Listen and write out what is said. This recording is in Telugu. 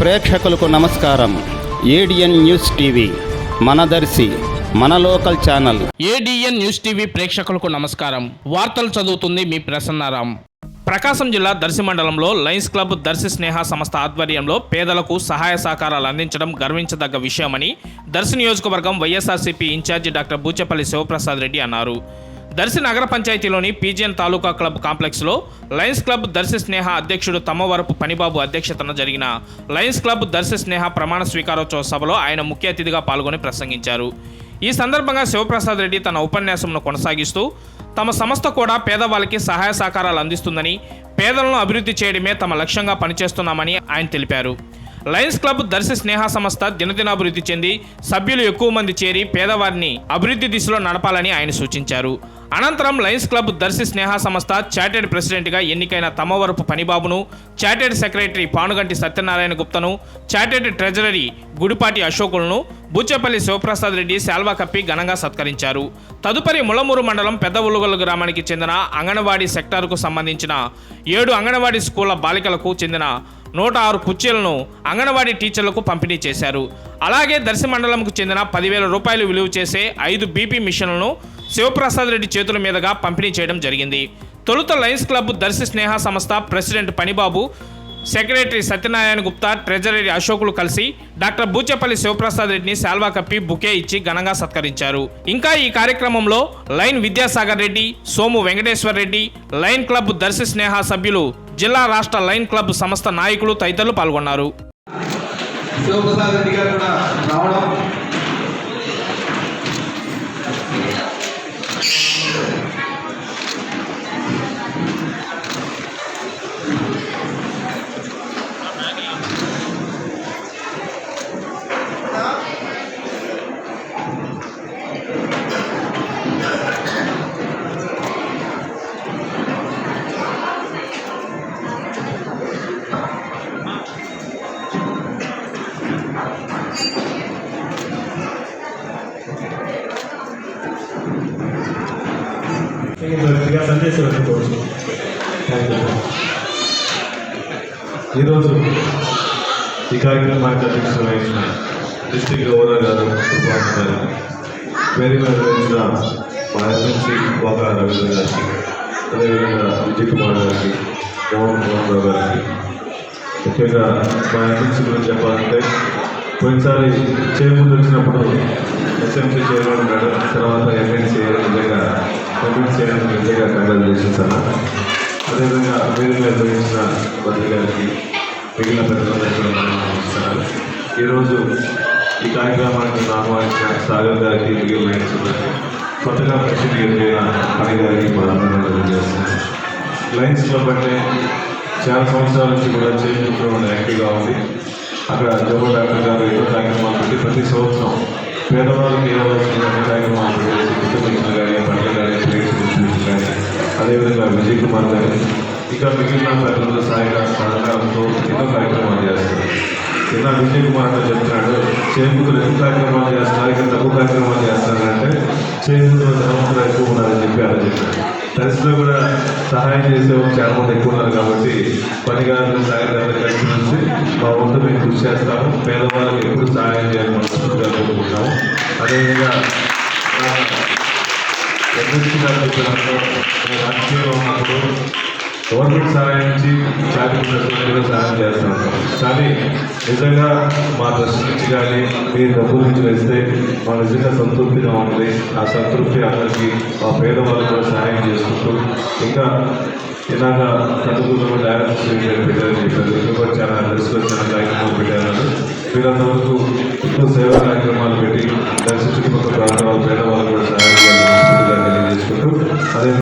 ప్రేక్షకులకు నమస్కారం. ఏడిఎన్ న్యూస్ టీవీ మనదర్శి మన local channel. ADN news TV ప్రేక్షకులకు నమస్కారం. వార్తలు చదువుతుంది మీ ప్రసన్నారాం. ప్రకాశం జిల్లా దర్శి మండలంలో లయన్స్ క్లబ్ దర్శి స్నేహ సంస్థ ఆధ్వర్యంలో పేదలకు సహాయ సహకారాలు అందించడం గర్వించదగ్గ విషయమని దర్శి నియోజకవర్గం YSRCP incharge doctor Buchepalli Sivaprasad Reddy అన్నారు. దర్శి నగర పంచాయతీలోని పీజిఎన్ తాలూకా క్లబ్ కాంప్లెక్స్లో లయన్స్ క్లబ్ దర్శి స్నేహ అధ్యక్షుడు తమ్మవరపు పనిబాబు అధ్యక్షతన జరిగిన లయన్స్ క్లబ్ దర్శి స్నేహ ప్రమాణ స్వీకారోత్సవ సభలో ఆయన ముఖ్య అతిథిగా పాల్గొని ప్రసంగించారు. ఈ సందర్భంగా శివప్రసాద్ రెడ్డి తన ఉపన్యాసంను కొనసాగిస్తూ తమ సంస్థ కూడా పేదవాళ్ళకి సహాయ సహకారాలు అందిస్తుందని పేదలను అభివృద్ధి చేయడమే తమ లక్ష్యంగా పనిచేస్తున్నామని ఆయన తెలిపారు. లయన్స్ క్లబ్ దర్శి స్నేహ సంస్థ దినదినాభివృద్ధి చెంది సభ్యులు ఎక్కువ మంది చేరి పేదవారిని అభివృద్ధి దిశలో నడపాలని ఆయన సూచించారు. అనంతరం లయన్స్ క్లబ్ దర్శి స్నేహ సంస్థ చార్టెడ్ ప్రెసిడెంట్గా ఎన్నికైన తమ్మవరపు పనిబాబును చార్టెడ్ సెక్రటరీ పానుగంటి సత్యనారాయణ గుప్తను చార్టెడ్ ట్రెజరరీ గుడిపాటి అశోకులను బుచ్చపల్లి శివప్రసాద్ రెడ్డి శాల్వా కప్పి ఘనంగా సత్కరించారు. తదుపరి ములమూరు మండలం పెద్ద ఉలుగలు గ్రామానికి చెందిన అంగన్వాడీ సెక్టార్కు సంబంధించిన ఏడు అంగన్వాడీ స్కూళ్ళ బాలికలకు చెందిన నూట ఆరు కుర్చీలను అంగన్వాడీ టీచర్లకు పంపిణీ చేశారు. అలాగే దర్శి మండలంకు చెందిన పదివేల రూపాయలు విలువ చేసే ఐదు బీపీ మిషన్లను శివప్రసాద్ రెడ్డి చేతుల మీదుగా పంపిణీ చేయడం జరిగింది. తొలుత లయన్స్ క్లబ్ దర్శి స్నేహ సంస్థ president Panibabu secretary Satyanarayana Gupta treasury అశోకులు కలిసి డాక్టర్ బూచేపల్లి శివప్రసాద్ రెడ్డిని శాల్వా కప్పి బుకే ఇచ్చి ఘనంగా సత్కరించారు. ఇంకా ఈ కార్యక్రమంలో lion Vidyasagar Reddy Somu Venkateswar Reddy lion club Darshi Sneha సభ్యులు జిల్లా రాష్ట్ర లైన్ క్లబ్ సంస్థ నాయకులు తదితరులు పాల్గొన్నారు. శివప్రసాద్ రెడ్డి గారు కూడా సందేశం కోరుచు ఈరోజు ఈ కార్యక్రమానికి అధ్యక్షత వహించిన డిస్టిక్ గవర్నర్ గారు సుభాష్ గారు వేదిక మీద మా ఎమ్మెల్సీ వాకా రవీంద్ర గారికి అదేవిధంగా విజయ్ కుమార్ గారికి మోహన్ మోహన్ రావు గారికి ముఖ్యంగా మా ఎమ్మెల్సీ గురించి చెప్పాలంటే పోయినసారి చేయముందు వచ్చినప్పుడు ఎస్ఎంసీ చైర్మన్ ఉన్నాడు తర్వాత ఎమ్మెల్సీ నిజంగా ఎమ్మెల్సీ నిజంగా కంగ్రాచులేషన్స్ అన్న అదేవిధంగా మీరు నిర్వహించిన బదిలీ గారికి మిగిలిన పెద్దలందరికీ ఈరోజు ఈ కార్యక్రమానికి ఆహ్వానించిన సాగర్ గారికి మిగిలిన లైన్స్ కొత్తగా ప్రెసిడెంట్ ఎన్నికైన పని గారికి మన అందరూ చేస్తున్నాం లయన్స్ క్లబ్ అంటే చాలా సంవత్సరాల నుంచి కూడా చేంజ్ ఉన్న యాక్టివ్గా ఉంది. అక్కడ జోబో డాక్టర్ గారు ఎన్నో కార్యక్రమాలు పెట్టి ప్రతి సంవత్సరం పేదవాళ్ళకి కార్యక్రమాలు చేసి కానీ పంటలు కానీ ప్లేట్స్ కానీ అదేవిధంగా విజయ్ కుమార్ గారు ఇంకా మిగిలిన పెద్దల సాయిగా సహకారంతో ఎన్నో కార్యక్రమాలు చేస్తారు. నిన్న విజయ్ కుమార్ అన్న చెప్తున్నాడు చేకూతులు ఎక్కువ కార్యక్రమాలు చేస్తున్నారు ఇక్కడ తక్కువ కార్యక్రమాలు చేస్తున్నారంటే చేతులు ధనవంతులు ఎక్కువ ఉన్నారని చెప్పి ఆయన చెప్పారు. దర్శలో కూడా సహాయం చేసే వాళ్ళు చాలా మంది ఎక్కువ ఉన్నారు కాబట్టి పనిగారులు సాయంత్రం మా వంతు మేము కృషి చేస్తాము పేదవాళ్ళకి ఎప్పుడు సహాయం చేయాలని మనస్ఫూర్తిగా కోరుకుంటాము అదేవిధంగా ఎమ్మెల్సీ గారు రాజకీయంలో ఉన్నప్పుడు గవర్నమెంట్ సహాయం నుంచి సహాయం చేస్తూ కానీ నిజంగా మా దృష్టి నుంచి కానీ మీ డబ్బుల నుంచి వేస్తే మా నిజంగా సంతృప్తిగా ఉంటుంది ఆ సంతృప్తి అందరికీ మా పేదవాళ్ళు కూడా సహాయం కావచ్చు ఇంకా ఇలాగ చదువుకున్న డయాలసిస్ పెట్టారు చెప్పారు. చాలా అడ్రస్లో చాలా కార్యక్రమాలు పెట్టారు వీళ్ళంత వరకు ఎక్కువ సేవా కార్యక్రమాలు పెట్టి దర్శించుకున్న ప్రాంతాలు పేదవాళ్ళు కూడా సహాయం తెలియజేసుకుంటూ అదే